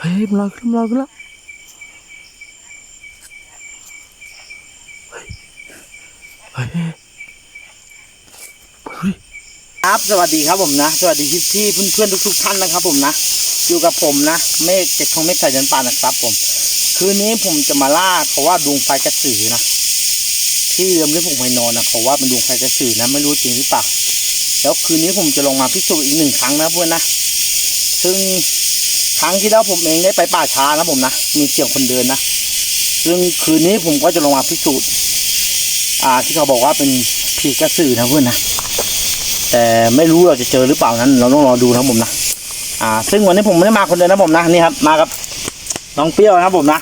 เฮ้ยมันลอยขึ้นมันลอยขึ้นแล้วเฮ้ยเฮ้ยเฮ้ยดูดิครับสวัสดีครับผมนะ สวัสดีพี่พี่เพื่อนเพื่อนๆทุกๆท่านนะครับ ผมนะอยู่กับผมนะเมฆเจ็ดทองเมฆสายยันป่านะครับ ผม คืนนี้ผมจะมาล่าเขาว่าดวงไฟกระสือนะที่เดิมที่ผมไปนอนนะเขาว่าเป็นดวงไฟกระสือนะไม่รู้จริงหรือเปล่าแล้วคืนนี้ผมจะลงมาพิสูจน์อีกหนึ่งครั้งนะเพื่อนนะซึ่ง ครั้งที่แล้วผมเองได้ไปป่าช้านะผมนะมีเสียงคนเดินนะซึ่งคืนนี้ผมก็จะลงมาพิสูจน์อ่าที่เขาบอกว่าเป็นผีกระสือนะเพื่อนนะแต่ไม่รู้เราจะเจอหรือเปล่านั้น เราต้องรอดูนะผมนะอ่า ซึ่งวันนี้ผมไม่ได้มาคนเดียวนะผมนะนี่ครับ มากับน้องเปรี้ยวนะผมนะ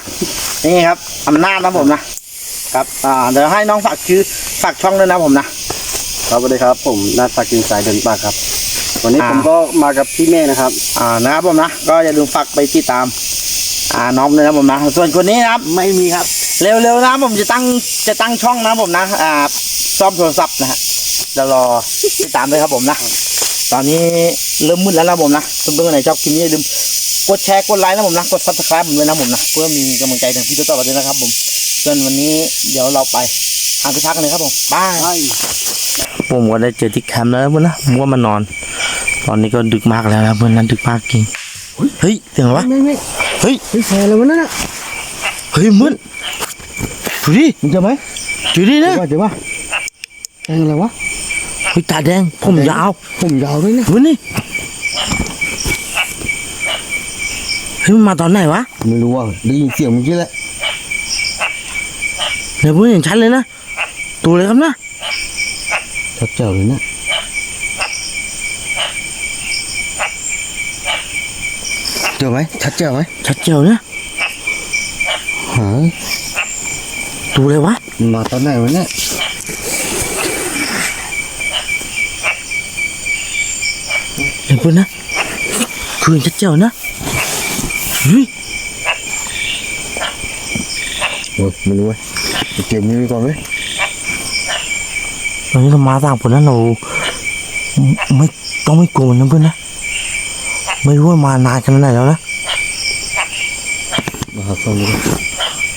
นี่ครับอำนาจนะผมนะครับอ่าเดี๋ยวให้น้องฝากชื่อฝากช่องด้วยนะผมนะ ครับสวัสดีครับ ผมนาฏกินสายเดินป่าครับ วันนี้อ่าผมก็มากับพี่เมฆนะครับ อ่านะครับผมนะก็อย่าลืมฝากไปติดตาม อ่าน้องด้วยนะผมนะ ส่วนคนนี้นะครับไม่มีครับ เร็วๆนะผมจะตั้งจะตั้งช่องนะผมนะ อ่าซ่อมโทรศัพท์นะฮะเดี๋ยวรอติดตามด้วยครับผมนะ ตอนนี้เริ่มมืดแล้วนะผมนะเพื่อนๆคนไหนชอบคลิปนี้อย่าลืมกดแชร์กดไลค์นะผมนะกดซับสไครป์ผมด้วยนะผมนะเพื่อมีกำลังใจถึงพี่ต่อไปด้วยนะครับ ผมส่วนวันนี้เดี๋ยวเราไปทานพิทักษ์กันเลยครับผมบายผมก็ได้เจอที่แคมป์แล้วนะเพื่อนนะผมก็มานอน ตอนนี้ก็ดึกมากแล้วนะเพื่อนนั้นดึกมากจริงเฮ้ยเสียงอะไรวะไม่ไม่เฮ้ยไม่แชร์เลยวะนั่นน่ะเฮ้ยมึนดูดิมึงจะไหมดูดินะว่าจะว่าแทงอะไรวะเฮ้ยตาแดงผมยาวผมยาวด้วยนะดูนี่เฮ้ยมันมาตอนไหนวะไม่รู้ว่าได้ยินเสียงเมื่อกี้แหละเดี๋ยวเพื่อนเห็นชัดเลยนะตัวอะไรครับนะชัดเจ๋วเลยนะ เจอไหมชัดเจ๋วไหมชัดเจ๋วนะหาตัวอะไรวะมันมาตอนไหนวะเนี่ยเห็นเพื่อนนะคือเห็นชัดเจ๋วนะเฮ้ยโอ้ยไม่รู้เว้ยไปเก็บนี้ไว้ก่อนเว้ยตอนนี้เรามาต่างคนนั้นเราไม่ต้องไม่กลัวมันนะเพื่อนนะ ไม่รู้ว่ามานานขนาดไหนแล้วนะมาหาซ่อมดู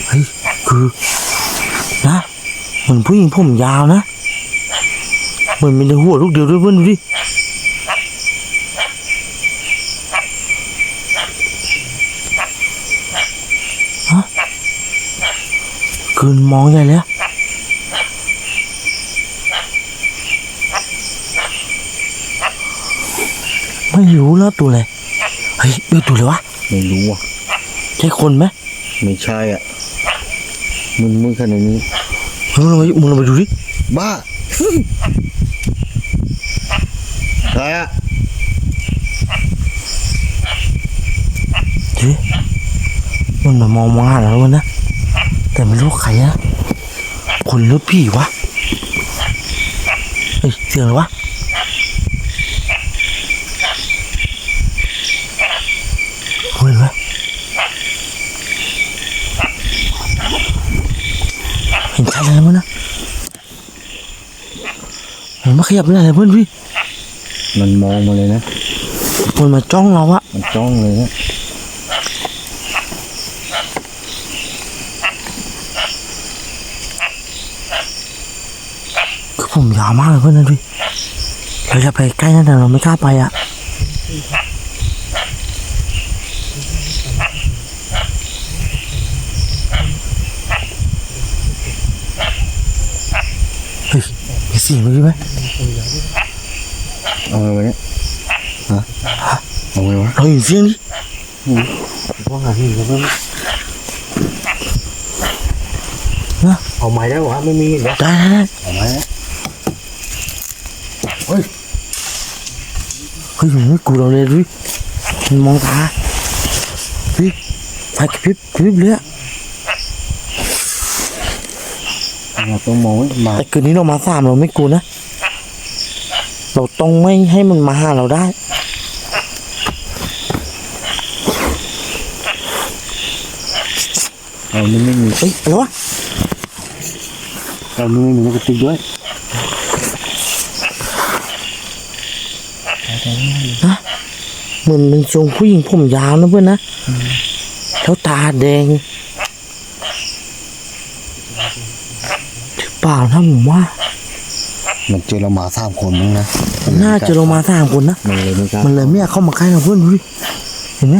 เฮ้ยคือนะเหมือนผู้หญิงผมยาวนะเหมือนมีในหัวลูกเดียวด้วยเพื่อนดูดิฮะคืนมองใหญ่เลย ไม่รู้แล้วตัวอะไรเฮ้ยเดี๋ยวตัวอะไรวะไม่รู้อะใช่คนไหมไม่ใช่อะมึนมึนขนาดนี้มึงลองไปมึงลองไปดูดิบ้าใครอะเฮ้ยมันมามองมองหาเราแล้วนะแต่ไม่รู้ใครนะคนหรือผีวะเฮ้ยเสียงอะไรวะเห็นไหม เห็นชัดเลยนะเพื่อนนะเห็นมาขยับไม่ได้เลยเพื่อนพี่ มันมองมาเลยนะ มันมาจ้องเราอะมันจ้องเลยนะคือผมยาวมากเลยเพื่อนนะพี่เราจะไปใกล้นั่นแต่เราไม่กล้าไปอะเฮ้ยมีเสียงเมื่อกี้ไหมเอาไงวะเนี่ยฮะเอาไงวะเราเห็นเสียงดิว่าหาหินแล้วมั้งนะเอาไม้ได้วะไม่มีหินนะได้ได้ได้เอาไม้นะเฮ้ยมันไม่กลัวเราเลยดิมันมองตาเฮ้ยไฟกระพริบกระพริบเลยอะ เราต้องมองไว้มาแต่คืนนี้เรามาสามเราไม่กลัวนะ เราต้องไม่ให้มันมาหาเราได้ เรานี่ไม่มีเฮ้ยอะไรวะเรานี่ไม่มีนักติกด้วยเหมือนเป็นทรงผู้หญิงผมยาวนะเพื่อนนะแล้วตาแดงหรือ เปล่านะผมว่า มันเจอเรามาสามคนมั้งนะน่าจะลงมาสามคนนะ มันเลยไม่กล้ามันเลยไม่อยากเข้ามาใกล้เราเพื่อนดูดิเห็นไหม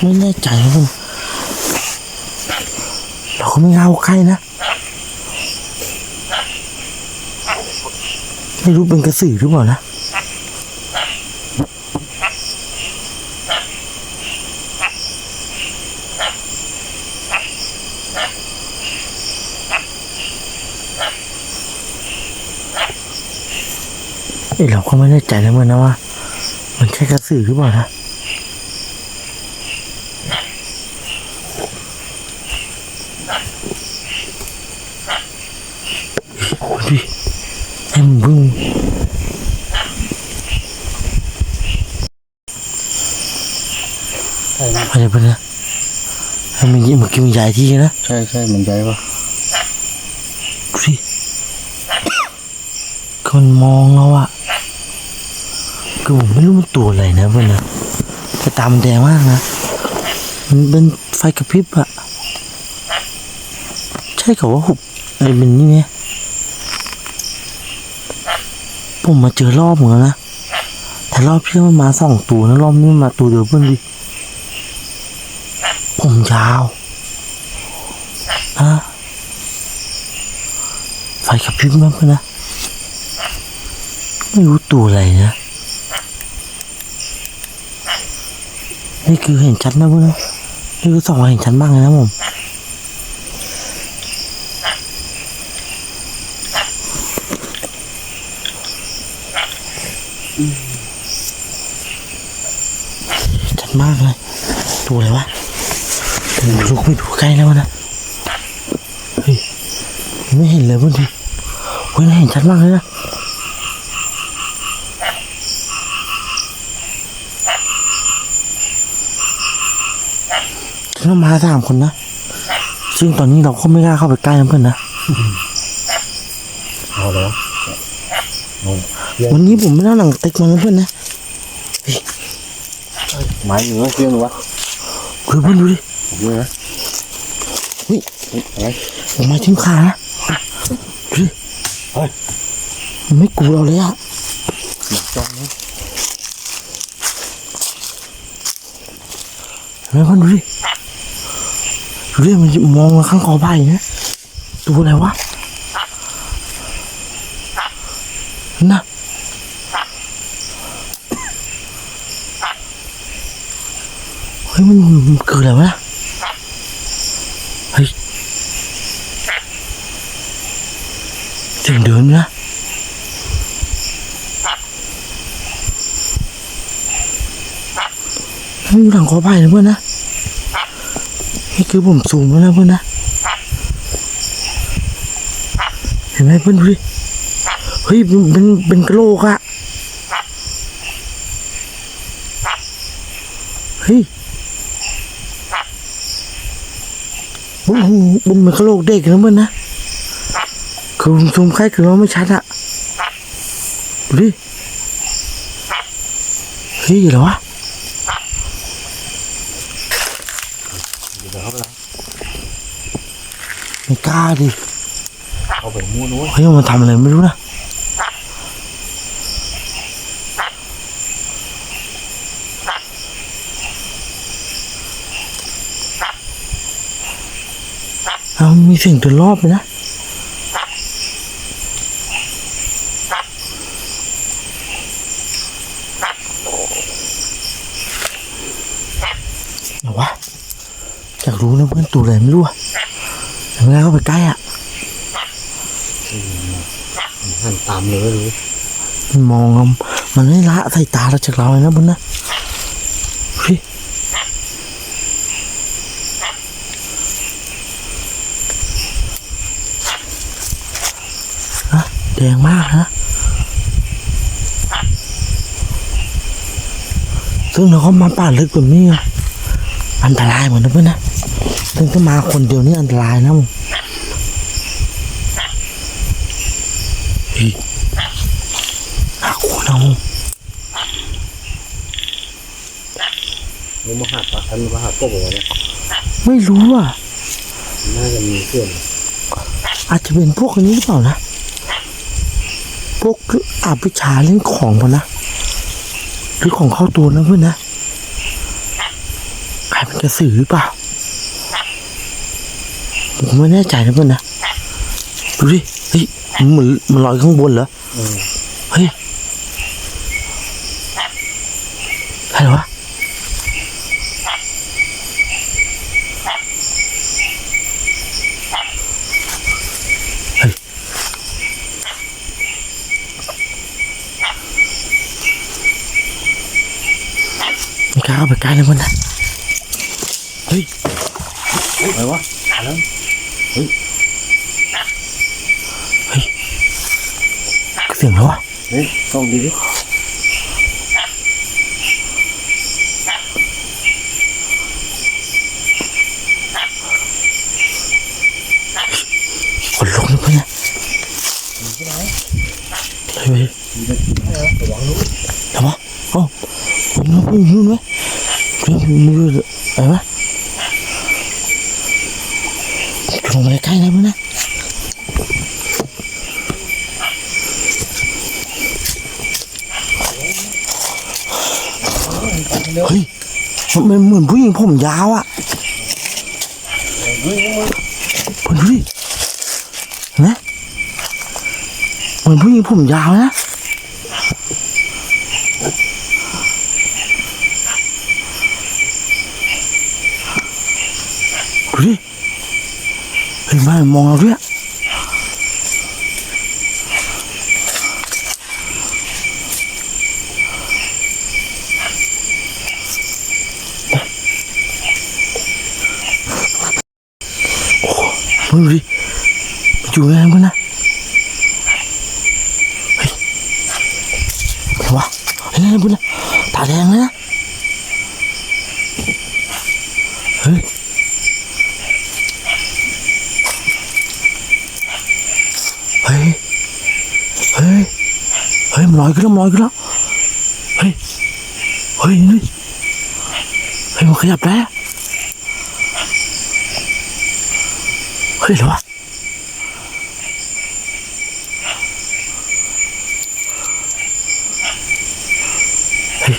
ไม่แน่ใจนะเพื่อนเราก็ไม่กล้าเข้าใกล้นะ ไม่รู้เป็นกระสือหรือเปล่านะเอ้ยเราก็ไม่แน่ใจนะมันนะว่า มันใช่กระสือหรือเปล่านะดูดิให้มันเพิ่งอะไรไปนะให้มันยิ้มเมื่อกี้มัน ใหญ่ที่นะ ใช่ใช่มันใหญ่ปะดูดิคนมองเราอะคือผมไม่รู้มันตัวอะไรนะเพื่อนนะแต่ตามันแดงมากนะ มันเป็นไฟกระพริบอะใช่กับว่าหุบอะไรเป็นนี่ไหมผมมาเจอรอบเหมือนกันนะ แต่รอบที่มันมาสองตัวนะรอบนี้มันมาตัวเดียวเพื่อนดิผมยาว นะไฟกระพริบมากเลยนะ ไม่รู้ตัวอะไรนะ นี่คือเห็นชัดมากเลยนะนี่คือส่องมาเห็นชัดมากเลยนะผมชัดมากเลยตัวอะไรวะดูลูกไม่ดูใกล้แล้วนะ ไม่เห็นเลยเพื่อนทีเฮ้ยไม่เห็นชัดมากเลยนะเรามาสามคนนะ ซึ่งตอนนี้เราก็ไม่กล้าเข้าไปใกล้นะเพื่อนนะเอาแล้ววันนี้ผมไม่ได้หนังเต็กมานะเพื่อนนะไม้อยู่เพื่อนหรือวะเฮ้ยเพื่อนดูดิผมด้วยนะเฮ้ยเฮ้ยอะไรผมมาทิ้มขานะดูดิ เฮ้ยมันไม่กลัวเราเลยอะหนักจ้องนะเห็นไหมเพื่อนดูดิดูดิมันมองมาข้างคอใบนะตัวอะไรวะน่ะเฮ้ยมันมันเกิดอะไรวะน่ะเฮ้ย เสียงเดินนะเฮ้ยอยู่หลังคอไผ่นะเพื่อนนะ นี่คือผมซูมแล้วนะเพื่อนนะ เห็นไหมเพื่อนดูดิ เฮ้ยเป็นเป็นเป็นกระโหลกอะเฮ้ยบุ้มบุ้มเป็นกระโหลกเด็กนะเพื่อนนะ คือผมซูมใกล้คือเราไม่ชัดอะดูดิเฮ้ยเหรอวะเดี๋ยวเข้าไปแล้วไม่กล้าดิเข้าไปมู่นู้นเฮ้ยมันทำอะไรไม่รู้นะเอามีเสียงตัวรอบเลยนะ เอาวะอยากรู้นะเพื่อน ตัวอะไรไม่รู้อะแต่ไม่กล้าเข้าไปใกล้อะหันตามเลยรู้มันมองเรามันไม่ละสายตาเราจากเราเลยนะเพื่อนนะเฮ้ยฮะแดงมากนะซึ่งเราก็มาป่าลึกแบบนี้อะอันตรายเหมือนนะเพื่อนนะ ซึ่งถ้ามาคนเดียวนี่อันตรายนะมึงฮ้ยหาคู่นะมึงมันมาหาปลาอันมาหาก็บอกว่าเนี่ยไม่รู้อะ น่าจะมีเพื่อนอาจจะเป็นพวกนี้หรือเปล่านะ พวกอาวิชชาเล่นของมันนะหรือของเข้าตัวนะเพื่อนนะ ใครเป็นกระสือหรือเปล่า ผมไม่แน่ใจนะเพื่อนนะดูดิเฮ้ยมันเหมือนมันลอยข้างบนเหรอเฮ้ยใครวะเฮ้ยไม่กล้าเข้าไปใกล้เลยมันนะ เฮ้ย อะไรวะอะไร เสียงแล้ววะ เฮ้ยส่องดีดิขนลุกเลยเพื่อนนะเฮ้ยเฮ้ย ระวังลูก ทำไมเอ้าผมนึกว่าอยู่นู่นไหมเรื่องมืออะไรวะลงมาใกล้ๆนะเพื่อนนะเฮ้ย มันเหมือนผู้หญิงผมยาวอะเพื่อนดูดิเห็นไหมเหมือนผู้หญิงผมยาวนะดูดิเห็นไหมมองเราด้วยโอ้โหดูดิมันอยู่ไงมันนะเฮ้ยอะไรวะเฮ้ยนั่นบุญนะตาแดงเลยนะ เฮ้ยเฮ้ยเฮ้ยเฮ้ยมันลอยขึ้นแล้วลอยขึ้นแล้วเฮ้ยเฮ้ยนี่เฮ้ยมันขยับได้เฮ้ยเหรอวะเฮ้ย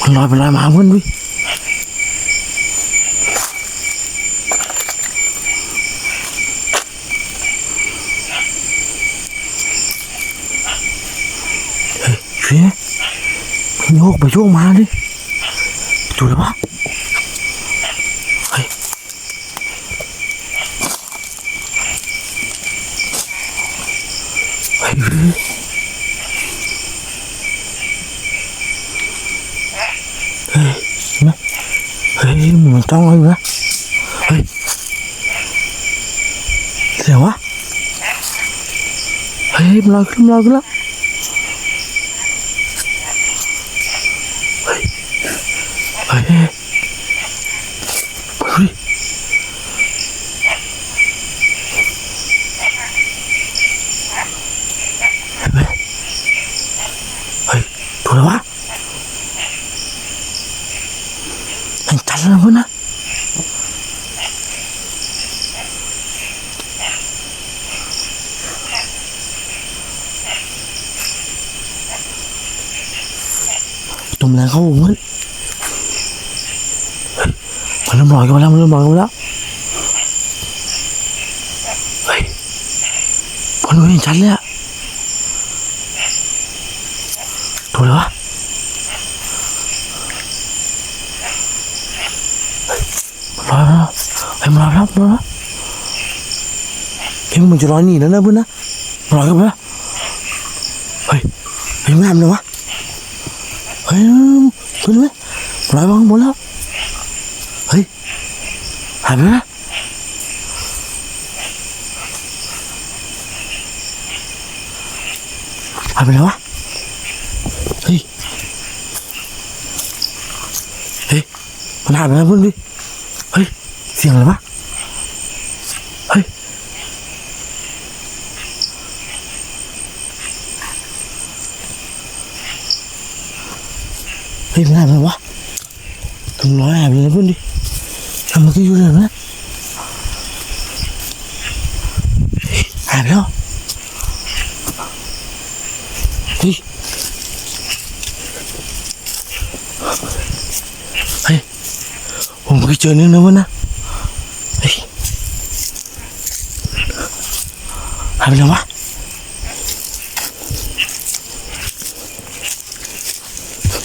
มันลอยไปลอยมาเพื่อนด้วยเชี่ยมัน โยกไปโยกมาดิดูเลยวะเฮ้ยเฮ้ยเฮ้ยเฮ้ยเห็นไหมเฮ้ยมันจ้องเราอยู่นะเฮ้ยเสียงวะเฮ้ยมันลอยขึ้นมันลอยขึ้นแล้ว เฮ้ยเฮ้ยเฮ้ยเห็นไหมเฮ้ยดูเลยวะเห็นชัดแล้วนะเพื่อนนะตุ่มแรงเข้าหูเพื่อน มันเริ่มลอยกัน มอยกันมาแล้วเฮ้ยมันดูเห็นชัดเลยอะดูเลยวะเฮ้ยมันลอยมาแล้วเฮ้ยมันลอยมาแล้วมันลอยมาแล้วเฮ้ยมันจะลอยหนีแล้วนะเพื่อนนะมันลอยกันมาแล้วเฮ้ยเฮ้ยมันทำเลยวะเฮ้ยเพื่อนไหมมันลอยมาข้างบนแล้ว หาไปไหมวะเฮ้ย เฮ้ย มันหายไปแล้วเพื่อนดิเฮ้ย เสียงอะไรวะ เฮ้ย เฮ้ยมันหายไปแล้ววะทำร้อยหายไปแล้วเพื่อนดิทำเมื่กี้อยู่ไหนไหม เฮ้ยผมเคยเจอเนื้อนะวะนะเฮ้ยหายไปแล้ววะ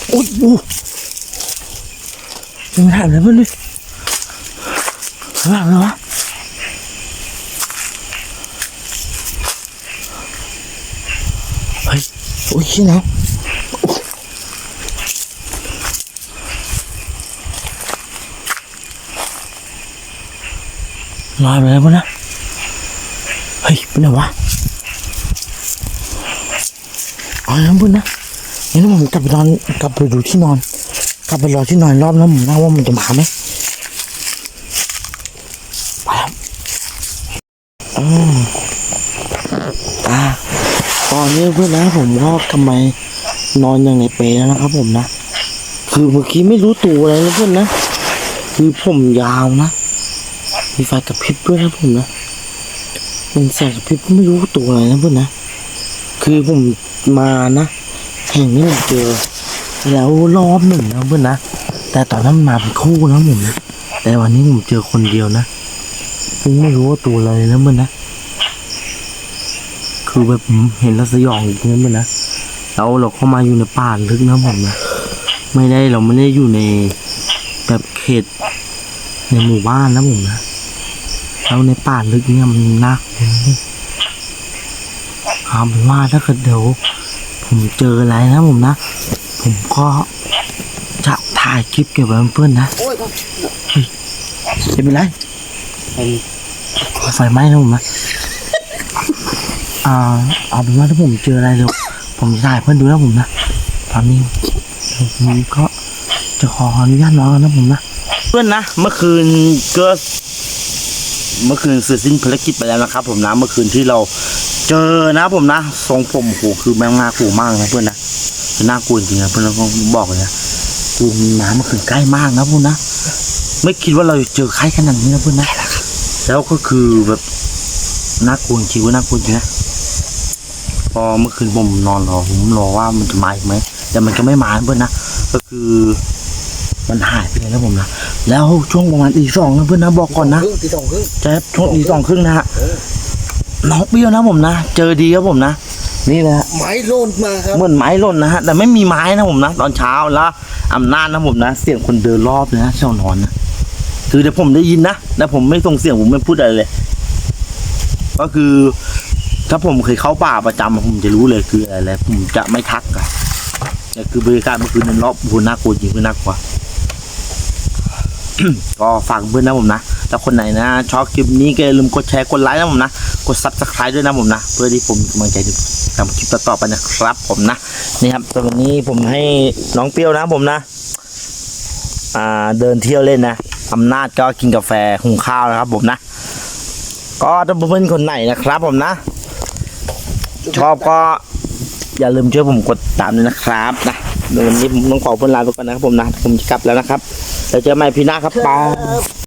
โอ้ยโอ้ยังไม่ถามเลยเพื่อนเลยถามเลยวะเฮ้ยโอ้ยขี้หนา วมาไปแล้วนะ เฮ้ยเป็นไงวะเอาแล้วพื่อนนะงั้นผมกลับไปนอนกลับไปดูที่นอน กลับไปรอที่นอนรอบแล้วผมนะว่ามันจะมาไหมไปครับอืมอ่าตอนนี้เพื่อนนะผมก็ทำไมนอนอย่างในเปรย์แล้วนะครับ ผมนะ คือเมื่อกี้ไม่รู้ตัวอะไรนะเพื่อนนะ คือผมยาวนะ มีไฟกระพริบด้วยนะผมนะเป็นแสงกระพริบไม่รู้ตัวอะไรนะเพื่อนนะ คือผมมานะแห่งนี้เจอ แล้วรอบหนึ่งนะเพื่อนนะ แต่ตอนนั้นมาเป็นคู่นะผมนะแต่วันนี้ผมเจอคนเดียวนะซึ่งไม่รู้ว่าตัวอะไรนะเพื่อนนะคือแบบเห็นแล้วสยองจริงนะเพื่อนนะแล้วเราเข้ามาอยู่ในป่าลึกนะผมนะไม่ได้เราไม่ได้อยู่ในแบบเขตในหมู่บ้านนะผมนะ แล้วในป่าลึกเนี่ยมันน่ากลัวเอาเป็นว่าถ้าเกิดเดี๋ยวผมเจออะไรนะผมนะ ผมก็จะถ่ายคลิปเก็บไว้เพื่อนนะเฮ้ยไม่เป็นไรไฟไหม้นะผมนะอ่าเอาเป็นว่าถ้าผมเจออะไรเดี๋ยวผมจะถ่ายเพื่อนดูนะผมนะตอนนี้ผมก็จะขออนุญาตน้องนะผมนะ เพื่อนนะเมื่อคืนเก็ เมื่อคืนเสร็จสิ้นภารกิจไปแล้วนะครับ ผมนะเมื่อคืนที่เราเจอนะผมนะทรงผมโอ้โหคือแม่งน่ากลัวมากนะเพื่อนนะคือน่ากลัวจริงนะเพื่อนต้องบอกเลยนะคือน้ำเมื่อคืนใกล้มากนะเพื่อนนะไม่คิดว่าเราจะเจอใครขนาดนี้นะเพื่อนนะแล้วก็คือแบบน่ากลัวจริงว่าน่ากลัวจริงนะพอเมื่อคืนผมนอนรอผมรอว่ามันจะมาอีกไหมแต่มันก็ไม่มาเพื่อนนะก็คือมันหายไปเลยนะผมนะ แล้วช่วงประมาณตีสองนะเพื่อนนะบอกก่อนนะครึ่งตีสองครึ่งใช่ครับช่วงตีสองครึ่งนะฮะน้องเปรี้ยวนะผมนะเจอดีครับผมนะนี่แหละไม้โลนมาครับเหมือนไม้หล่นนะฮะแต่ไม่มีไม้นะผมนะ ตอนเช้าแล้วอำนาจนะผมนะ เสียงคนเดินรอบเลยนะเช่านอนนะคือเดี๋ยวผมได้ยินนะแต่ผมไม่ส่งเสียงผมไม่พูดอะไรเลย ก็คือ ถ้าผมเคยเข้าป่าประจำผมจะรู้เลยคืออะไรแล้วผมจะไม่ทักอะแต่คือบรรยากาศเมื่อคืนนั้นรอบโหน่ากลัวจริงคือน่ากลัว ก็ฝากเพื่อนนะผมนะถ้าคนไหนนะชอบคลิปนี้ก็อย่าลืมกดแชร์กดไลค์นะผมนะ กดซับสไครต์ด้วยนะผมนะ เพื่อที่ผมมีกำลังใจทำคลิปต่อไปนะครับผมนะนี่ครับตอนนี้ผมให้น้องเปรี้ยวนะผมนะ อ่าเดินเที่ยวเล่นนะอำนาจก็กินกาแฟหุงข้าวนะครับผมนะ ก็ถ้าเพื่อนคนไหนนะครับผมนะ ชอบก็อย่าลืมช่วยผมกดตามด้วยนะครับนะ เดี๋ยววันนี้ผมต้องขอเพื่อนลาไปก่อนนะครับผมนะผมจะกลับแล้วนะครับแล้วเจอกันใหม่พี่หน้าครับบาย